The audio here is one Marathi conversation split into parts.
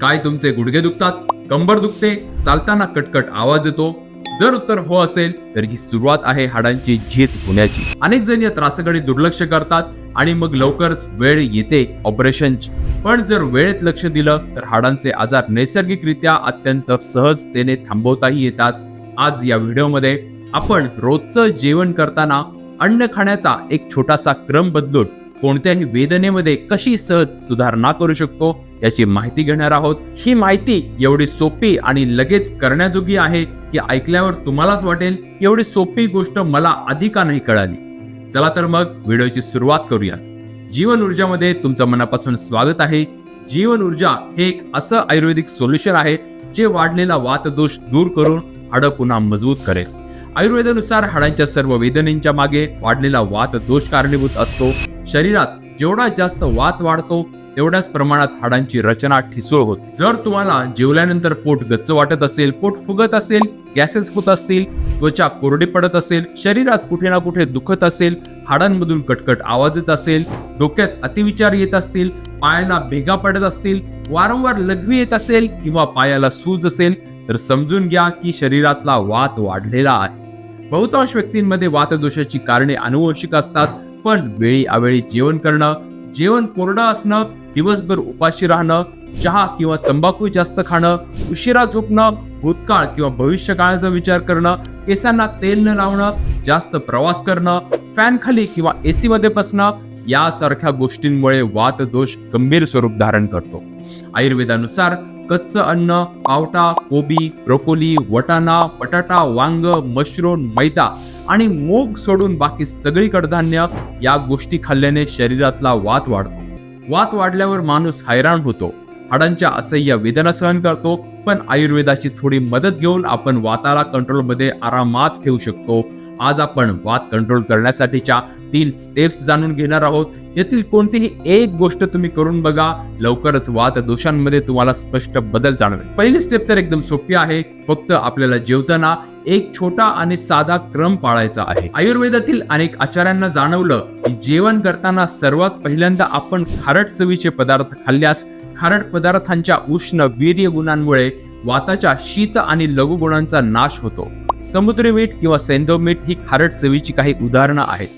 काय तुमचे गुडघे दुखतात? कंबर दुखते चालताना कटकट आवाज येतो. जर उत्तर हो असेल तर ही सुरुवात आहे हाडांची झीज होण्याची. अनेक जण या त्रासाकडे दुर्लक्ष करतात आणि मग लवकरच वेळ येते ऑपरेशनची. पण जर वेळेत लक्ष दिलं तर हाडांचे आजार नैसर्गिकरित्या अत्यंत सहजतेने थांबवताही येतात. आज या व्हिडिओमध्ये आपण रोजचं जेवण करताना अन्न खाण्याचा एक छोटासा क्रम बदलून कोणत्याही वेदनेमध्ये कशी सहज सुधारणा करू शकतो याची माहिती घेणार आहोत. ही माहिती एवढी सोपी आणि लगेच करण्याजोगी आहे की ऐकल्यावर तुम्हालाच वाटेल एवढी सोपी गोष्ट मला आधी का नाही कळाली. चला तर मग व्हिडिओची सुरुवात करूया. जीवन ऊर्जामध्ये तुमचं मनापासून स्वागत आहे. जीवन ऊर्जा हे एक असं आयुर्वेदिक सोल्युशन आहे जे वाढलेला वातदोष दूर करून हाडं पुन्हा मजबूत करेल. आयुर्वेदानुसार हाडांच्या सर्व वेदनेच्या मागे वाढलेला वात दोष कारणीभूत असतो. शरीरात जेवढा जास्त वात वाढतो तेवढ्याच प्रमाणात हाडांची रचना ठिसूळ होत. जर तुम्हाला जेवल्यानंतर पोट गच्च वाटत असेल पोट फुगत असेल गॅसेस होत असतील त्वचा कोरडी पडत असेल शरीरात कुठे ना कुठे दुखत असेल हाडांमधून कटकट आवाज येत असेल डोक्यात अतिविचार येत असतील पायाला भेगा पडत असतील वारंवार लघवी येत असेल किंवा पायाला सूज असेल तर समजून घ्या की शरीरातला वात वाढलेला आहे. बहुतांश व्यक्तींमध्ये वातदोषाची कारणे अनुवंशिक असतात पण वेळी अवेळी जेवण करणं जेवण कोरडं असणं दिवसभर उपाशी राहणं चहा किंवा तंबाखू जास्त खाणं उशिरा झोपणं भूतकाळ किंवा भविष्यकाळाचा विचार करणं केसांना तेल न लावणं जास्त प्रवास करणं फॅन खाली किंवा एसी मध्ये बसणं यासारख्या गोष्टींमुळे वातदोष गंभीर स्वरूप धारण करतो. आयुर्वेदानुसार कच्चं अन्न पावटा कोबी ब्रोकोली वटाणा बटाटा वांग मशरूम मैदा आणि मूग सोडून बाकी सगळी कडधान्य या गोष्टी खाल्ल्याने शरीरातला वात वाढतो. वात वाढल्यावर माणूस हैराण होतो. हाडांच्या असह्य वेदना सहन करतो पण आयुर्वेदाची थोडी मदत घेऊन आपण वाताला कंट्रोलमध्ये आरामात ठेवू शकतो. आज आपण वात कंट्रोल करण्यासाठीच्या तीन स्टेप्स जाणून घेणार आहोत. यातील कोणतीही एक गोष्ट तुम्ही करून बघा लवकरच वात दोषांमध्ये तुम्हाला स्पष्ट बदल जाणवेल. पहिली स्टेप तर एकदम सोपी आहे. फक्त आपल्याला जेवताना एक छोटा आणि साधा क्रम पाळायचा आहे. आयुर्वेदातील अनेक आचार्यांना जाणवलं की जेवण करताना सर्वात पहिल्यांदा आपण खारट चवीचे पदार्थ खाल्ल्यास खारट पदार्थांच्या उष्ण वीर्य गुणांमुळे वाताच्या शीत आणि लघु गुणांचा नाश होतो. समुद्री मीठ किंवा सेंदो मीठ ही खारट चवीची काही उदाहरणं आहेत.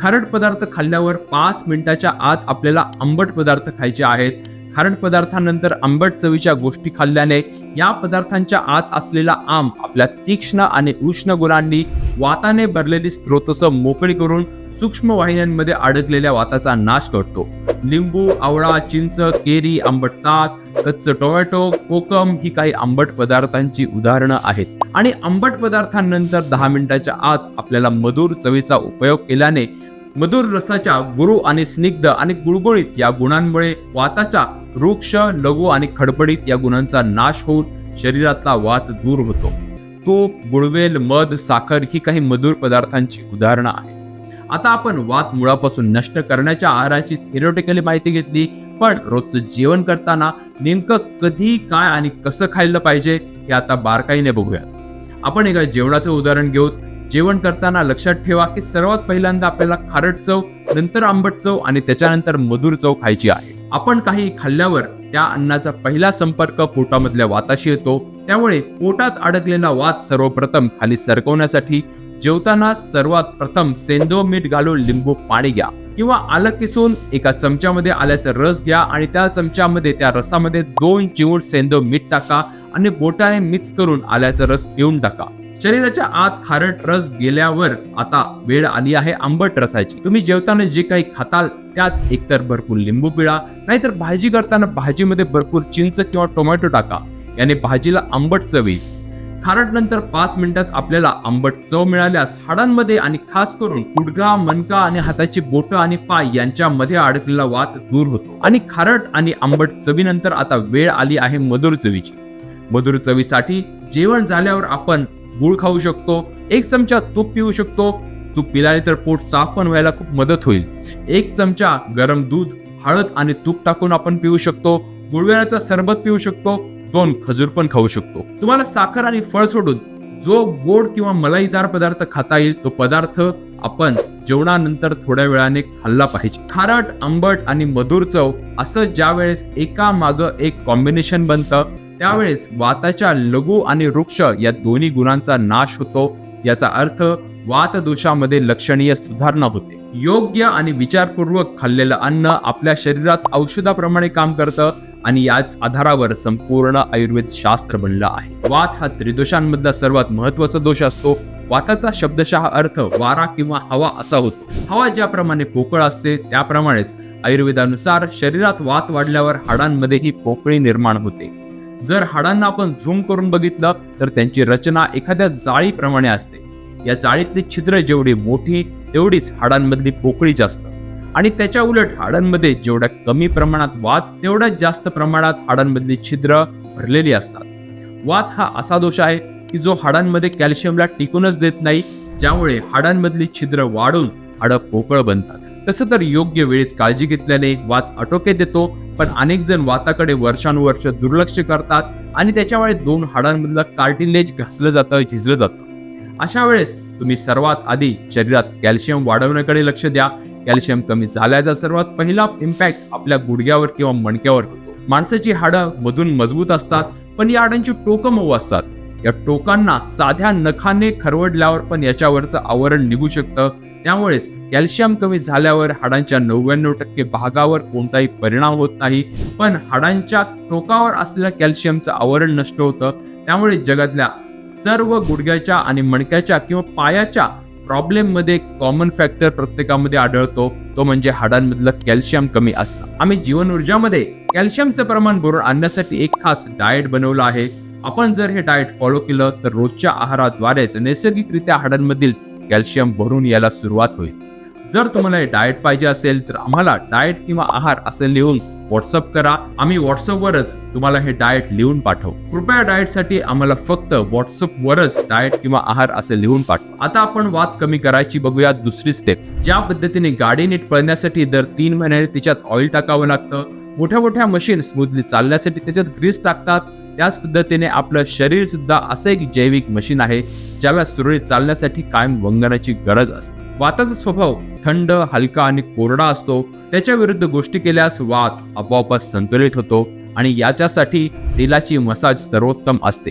खारट पदार्थ खाल्ल्यावर पाच मिनिटाच्या आत आपल्याला आंबट पदार्थ खायचे आहेत. खारट पदार्थानंतर आंबट चवीच्या गोष्टी खाल्ल्याने या पदार्थांच्या आत असलेला आम आपल्या तीक्ष्ण आणि उष्ण गुणांनी वाताने भरलेली स्त्रोतस मोकळी करून सूक्ष्म वाहिन्यांमध्ये अडकलेल्या वाताचा नाश करतो. लिंबू आवळा चिंच केरी आंबट ताक कच्च टोमॅटो कोकम ही काही आंबट पदार्थांची उदाहरणं आहेत. आणि आंबट पदार्थांनंतर दहा मिनिटाच्या आत आपल्याला मधुर चवीचा उपयोग केल्याने मधुर रसाच्या गुरु आणि स्निग्ध आणि गुळगुळीत या गुणांमुळे वाताच्या वृक्ष लघु आणि खडबडीत या गुणांचा नाश होऊन शरीरातला वात दूर होतो. तूप गुळवेल मध साखर ही काही मधुर पदार्थांची उदाहरणं आहेत. आता आपण वात मुळापासून नष्ट करण्याच्या आहाराची थिरोटिकली माहिती घेतली पण रोजचं जेवण करताना नेमकं कधी काय आणि कसं खायला पाहिजे हे आता बारकाईने बघूया आपण एका जेवणाचं उदाहरण घेऊ जेवण करताना लक्षात ठेवा की सर्वात पहिल्यांदा आपल्याला खारट चव नंतर आंबट चव आणि त्याच्यानंतर मधुर चव खायची आहे. आपण काही खाल्ल्यावर त्या अन्नाचा पहिला संपर्क पोटामधल्या वाताशी येतो. त्यामुळे पोटात अडकलेला वात सर्वप्रथम खाली सरकवण्यासाठी जेवताना सर्वात प्रथम सेंदो मीठ घालून लिंबू पाणी घ्या. किंवा आलं किसून एका चमच्यामध्ये आल्याचा रस घ्या आणि त्या चमच्यामध्ये त्या रसामध्ये दोन चिमूट सेंदो मीठ टाका आणि बोटाने मिक्स करून आल्याचा रस पिऊन टाका. शरीराच्या आत खारट रस गेल्यावर आता वेळ आली आहे आंबट रसाची तुम्ही जेवताना जे काही खाताल त्यात एकतर भरपूर लिंबू पिळा नाहीतर भाजी करताना भाजीमध्ये भरपूर चिंच किंवा टोमॅटो टाका. याने भाजीला आंबट चव येईल. खारट नंतर पाच मिनिटात आपल्याला आंबट चव मिळाल्यास हाडांमध्ये आणि खास करून गुडघा मनका आणि हाताची बोट आणि पाय यांच्यामध्ये अडकलेला वात दूर होतो. आणि खारट आणि आंबट चवीनंतर आता वेळ आली आहे मधुर चवीची. मधुर चवीसाठी जेवण झाल्यावर आपण गुळ खाऊ शकतो एक चमचा तूप पिऊ शकतो. तूप पिलाने तर पोट साफ पण व्हायला खूप मदत होईल. एक चमचा गरम दूध हळद आणि तूप टाकून आपण पिऊ शकतो. गुळवेळाचा सरबत पिऊ शकतो. दोन खजूर पण खाऊ शकतो. तुम्हाला साखर आणि फळ सोडून जो गोड किंवा मलाईदार पदार्थ खाता येईल तो पदार्थ आपण जेवणानंतर थोड्या वेळाने खाल्ला पाहिजे. खारट आंबट आणि मधुर चव असं ज्या वेळेस एका माग एक कॉम्बिनेशन बनतं त्यावेळेस वाताच्या लघु आणि वृक्ष या दोन्ही गुणांचा नाश होतो. याचा अर्थ वात दोषामध्ये लक्षणीय सुधारणा होते. योग्य आणि विचारपूर्वक खाल्लेलं अन्न आपल्या शरीरात औषधाप्रमाणे काम करतं आणि याच आधारावर संपूर्ण आयुर्वेद शास्त्र बनलं आहे. वात हा त्रिदोषांमधला सर्वात महत्त्वाचा दोष असतो. वाताचा शब्दशः अर्थ वारा किंवा हवा असा होतो. हवा ज्याप्रमाणे पोकळ असते त्याप्रमाणेच आयुर्वेदानुसार शरीरात वात वाढल्यावर हाडांमध्येही पोकळी निर्माण होते. जर हाडांना आपण झूम करून बघितलं तर त्यांची रचना एखाद्या जाळीप्रमाणे असते. या जाळीतली छिद्र जेवढी मोठी तेवढीच हाडांमधली पोकळी जास्त. आणि त्याच्या उलट हाडांमध्ये जेवढ्या कमी प्रमाणात वात तेवढ्याच जास्त प्रमाणात हाडांमधली छिद्र भरलेली असतात. वात हा असा दोष आहे की जो हाडांमध्ये कॅल्शियमला टिकूनच देत नाही ज्यामुळे हाडांमधली छिद्र वाढून हाडं पोकळ बनतात. तसं तर योग्य वेळेस काळजी घेतल्याने वात आटोक्यात येतो पण अनेक जण वाताकडे वर्षानुवर्ष दुर्लक्ष करतात आणि त्याच्यामुळे दोन हाडांमधलं कार्टिलेज घासलं जातं झिजलं जातं. अशा वेळेस तुम्ही सर्वात आधी शरीरात कॅल्शियम वाढवण्याकडे लक्ष द्या कॅल्शियम कमी झाल्याचा सर्वात पहिला इम्पॅक्ट आपल्या गुडघ्यावर किंवा मणक्यावर होतो. माणसाची हाडं मधून मजबूत असतात पण या हाडांची टोकं मऊ असतात. या टोकांना साध्या नखाने खरवडल्यावर पण याच्यावरचं आवरण निघू शकतं. त्यामुळेच कॅल्शियम कमी झाल्यावर हाडांच्या नव्याण्णव टक्के भागावर कोणताही परिणाम होत नाही पण हाडांच्या टोकावर असलेल्या कॅल्शियमचं आवरण नष्ट होतं. त्यामुळे जगातल्या सर्व गुडघ्याच्या आणि मणक्याच्या किंवा पायाच्या प्रॉब्लेममध्ये कॉमन फॅक्टर प्रत्येकामध्ये आढळतो. तो म्हणजे हाडांमधलं कॅल्शियम कमी असणं. आम्ही जीवन ऊर्जामध्ये कॅल्शियमचं प्रमाण बरोबर आणण्यासाठी एक खास डाएट बनवलं आहे. आपण जर हे डाएट फॉलो केलं तर रोजच्या आहाराद्वारेच नैसर्गिकरित्या हाडांमधील कॅल्शियम भरून यायला सुरुवात होईल. जर तुम्हाला हे डाएट पाहिजे असेल तर आम्हाला डाएट किंवा आहार असं लिहून व्हॉट्सअप करा. आम्ही व्हॉट्सअपवरच तुम्हाला हे डाएट लिहून पाठवू. कृपया डाएटसाठी आम्हाला फक्त व्हॉट्सअपवरच डाएट किंवा आहार असे लिहून पाठवा. आता आपण वाद कमी करायची बघूया दुसरी स्टेप ज्या पद्धतीने गाडी नीट पळण्यासाठी दर तीन महिन्याने तिच्यात ऑइल टाकावं लागतं. मोठ्या मोठ्या मशीन स्मूथली चालण्यासाठी त्याच्यात ग्रीस टाकतात. त्याच पद्धतीने आपलं शरीर सुद्धा असं एक जैविक मशीन आहे ज्याला सुरळीत चालण्यासाठी कायम वंगण्याची गरज असते. वाताचा स्वभाव थंड हलका आणि कोरडा असतो. त्याच्या विरुद्ध गोष्टी केल्यास वात आपोआपच संतुलित होतो आणि याच्यासाठी तेलाची मसाज सर्वोत्तम असते.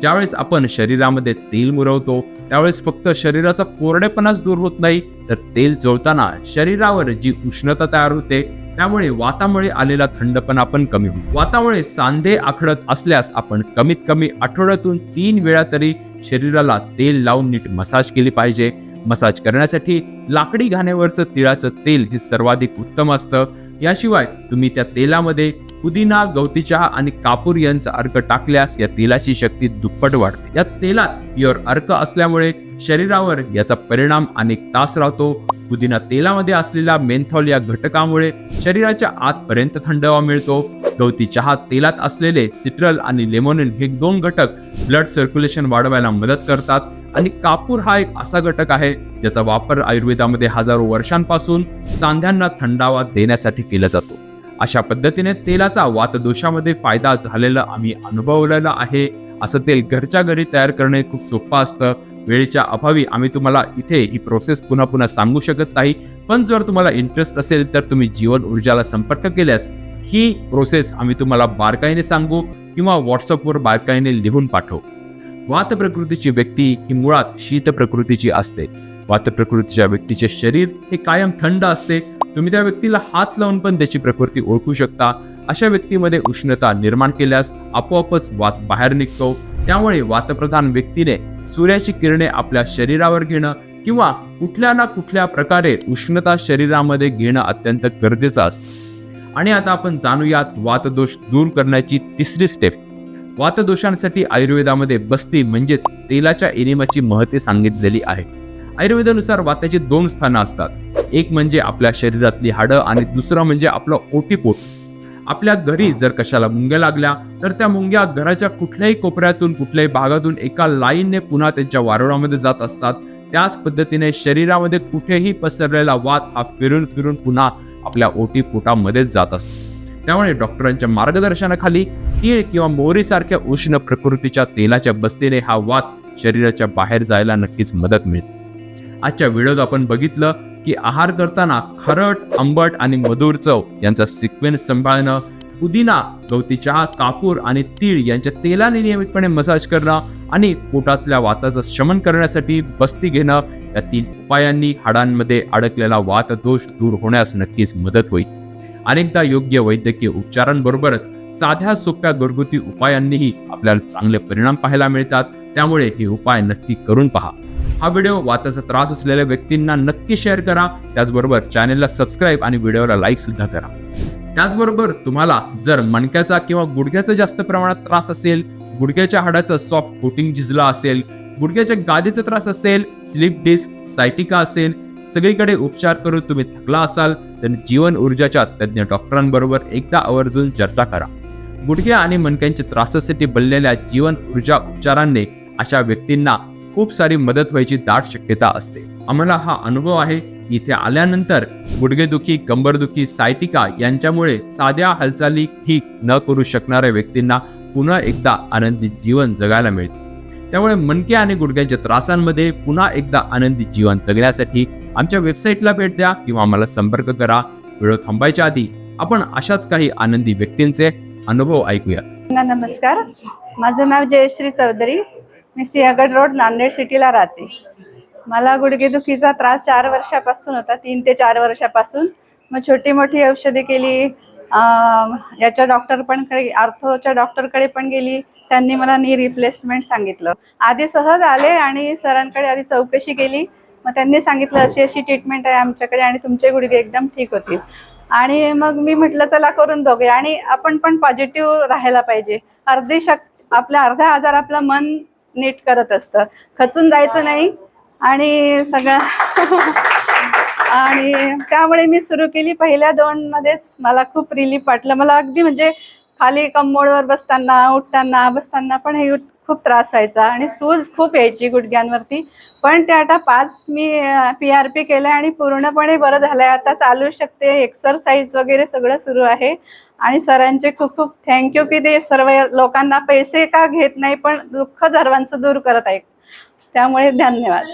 ज्यावेळेस आपण शरीरामध्ये तेल मुरवतो त्यावेळेस फक्त शरीराचा कोरडेपणाच दूर होत नाही तर तेल जोळताना शरीरावर जी उष्णता तयार होते त्यामुळे वातामुळे आलेला थंडपणा पण कमी होईल वातामुळे सांधे आखडत असल्यास आपण कमीत कमी आठवड्यातून तीन वेळा तरी शरीराला तेल लावून नीट मसाज केली पाहिजे. मसाज करण्यासाठी लाकडी घाण्यावरचं तिळाचं तेल हे सर्वाधिक उत्तम असतं. याशिवाय तुम्ही त्या तेलामध्ये पुदिना गवती चहा आणि कापूर यांचा अर्क टाकल्यास या तेलाची शक्ती दुप्पट वाढते. या तेलात प्युअर अर्क असल्यामुळे शरीरावर याचा परिणाम अनेक तास राहतो. पुदिना तेलामध्ये असलेल्या मेंथॉल या घटकामुळे शरीराच्या आतपर्यंत थंडावा मिळतो. गवती चहा तेलात असलेले सिट्रल आणि लेमोनिन हे दोन घटक ब्लड सर्क्युलेशन वाढवायला मदत करतात. आणि कापूर हा एक असा घटक आहे ज्याचा वापर आयुर्वेदामध्ये हजारो वर्षांपासून सांध्यांना थंडावा देण्यासाठी केला जातो. अशा पद्धतीने तेलाचा वातदोषामध्ये फायदा झालेला आम्ही अनुभवलेला आहे. असं तेल घरच्या घरी तयार करणे खूप सोपं असतं. वेळेच्या अभावी आम्ही तुम्हाला इथे ही प्रोसेस पुन्हा पुन्हा सांगू शकत नाही. पण जर तुम्हाला इंटरेस्ट असेल तर तुम्ही जीवन ऊर्जाला संपर्क केल्यास ही प्रोसेस आम्ही तुम्हाला बारकाईने सांगू किंवा व्हॉट्सअपवर बारकाईने लिहून पाठवू. वात प्रकृतीची व्यक्ती ही मुळात शीत प्रकृतीची असते. वात प्रकृतीच्या व्यक्तीचे शरीर हे कायम थंड असते. तुम्ही त्या व्यक्तीला हात लावून पण त्याची प्रकृती ओळखू शकता. अशा व्यक्तीमध्ये उष्णता निर्माण केल्यास आपोआपच वात बाहेर निघतो. त्यामुळे वातप्रधान व्यक्तीने सूर्याची किरणे आपल्या शरीरावर घेणं किंवा कुठल्या ना कुठल्या प्रकारे उष्णता शरीरामध्ये घेणं अत्यंत गरजेचं असतं. आणि आता आपण जाणूयात वातदोष दूर करण्याची तिसरी स्टेप वातदोषांसाठी आयुर्वेदामध्ये बस्ती म्हणजेच तेलाच्या एनिमाची महत्त्वे सांगितलेली आहे. आयुर्वेदानुसार वात्याची दोन स्थानं असतात. एक म्हणजे आपल्या शरीरातली हाडं आणि दुसरं म्हणजे आपलं ओटीपोट. आपल्या घरी जर कशाला मुंग्या लागल्या तर त्या मुंग्या घराच्या कुठल्याही कोपऱ्यातून कुठल्याही भागातून एका लाईनने पुन्हा त्यांच्या वारुळामध्ये जात असतात. त्याच पद्धतीने शरीरामध्ये कुठेही पसरलेला वात हा फिरून फिरून पुन्हा आपल्या ओटीपोटामध्येच जात असतो. त्यामुळे डॉक्टरांच्या मार्गदर्शनाखाली तीळ किंवा मोहरीसारख्या उष्ण प्रकृतीच्या तेलाच्या बस्तीने हा वात शरीराच्या बाहेर जायला नक्कीच मदत मिळते. आजच्या व्हिडिओत आपण बघितलं की आहार करताना खरट आंबट आणि मधुर चव यांचा सिक्वेन्स सांभाळणं पुदिना गवती चहा कापूर आणि तीळ यांच्या तेलाने नियमितपणे मसाज करणं आणि पोटातल्या वाताचं शमन करण्यासाठी बस्ती घेणं या तीन उपायांनी हाडांमध्ये अडकलेला वात दोष दूर होण्यास नक्कीच मदत होईल. अनेकदा योग्य वैद्यकीय उपचारांबरोबरच साध्या सोप्या घरगुती उपायांनीही आपल्याला चांगले परिणाम पाहायला मिळतात. त्यामुळे हे उपाय नक्की करून पहा. हा व्हिडिओ वाताचा त्रास असलेल्या व्यक्तींना नक्की शेअर करा. त्याचबरोबर चॅनेलला सबस्क्राईब आणि व्हिडिओला लाईक सुद्धा करा. त्याचबरोबर तुम्हाला जर मणक्याचा किंवा गुडघ्याचा जास्त प्रमाणात त्रास असेल गुडघ्याच्या हाडाचं सॉफ्ट कोटिंग झिजला असेल गुडघ्याच्या गादीचा त्रास असेल स्लिप डिस्क सायटिका असेल सगळीकडे उपचार करून तुम्ही थकला असाल तर जीवन ऊर्जाच्या तज्ज्ञ डॉक्टरांबरोबर एकदा आवर्जून चर्चा करा. गुडघे आणि मणक्यांच्या त्रासासाठी बनलेल्या जीवन ऊर्जा उपचारांनी अशा व्यक्तींना खूप सारी मदत व्हायची दाट शक्यता असते. आम्हाला हा अनुभव आहे. इथे आल्यानंतर गुडघेदुखी कंबरदुखी सायटिका यांच्यामुळे साध्या हालचाली ठीक न करू शकणाऱ्या व्यक्तींना पुन्हा एकदा आनंदी जीवन जगायला मिळते. त्यामुळे मनके आणि गुडघ्यांच्या त्रासांमध्ये पुन्हा एकदा आनंदी जीवन जगण्यासाठी आमच्या वेबसाईटला भेट द्या किंवा आम्हाला संपर्क करा. व्हिडिओ थांबायच्या आधी आपण अशाच काही आनंदी व्यक्तींचे अनुभव ऐकूया नमस्कार. माझं नाव जयश्री चौधरी. मी सिंहगड रोड नांदेड सिटीला राहते. मला गुडघेदुखीचा त्रास चार वर्षापासून होता तीन ते चार वर्षापासून. मग छोटी मोठी औषधे केली. याच्या डॉक्टर पण कडे आर्थोच्या डॉक्टरकडे पण गेली. त्यांनी मला नी रिप्लेसमेंट सांगितलं. आधी सहज आले आणि सरांकडे आधी चौकशी केली. मग त्यांनी सांगितलं अशी अशी ट्रीटमेंट आहे आमच्याकडे आणि तुमचे गुडघे एकदम ठीक होतील. आणि मग मी म्हटलं चला करून बघूया. आणि आपण पण पॉझिटिव्ह राहायला पाहिजे. अर्धी शक आपल्या अर्धा आजार आपलं मन नीट करत असतं. खचून जायचं नाही. आणि सगळं आणि त्यामुळे मी सुरू केली. पहिल्या दोन मध्येच मला खूप रिलीफ वाटलं. मला अगदी म्हणजे खाली कंबोडवर बसताना उठताना बसताना पण हे खूप त्रास व्हायचा आणि सूज खूप यायची गुडघ्यांवरती. पण ते आता पाच मी पी आर पी केलं आणि पूर्णपणे बरं झालंय. आता चालू शकते एक्सरसाइज वगैरे सगळं सुरू आहे. आणि सरांचे खूप खूप थँक्यू की ते सर्व लोकांना पैसे का घेत नाही पण दुःख सर्वांचं दूर करत आहे त्यामुळे धन्यवाद.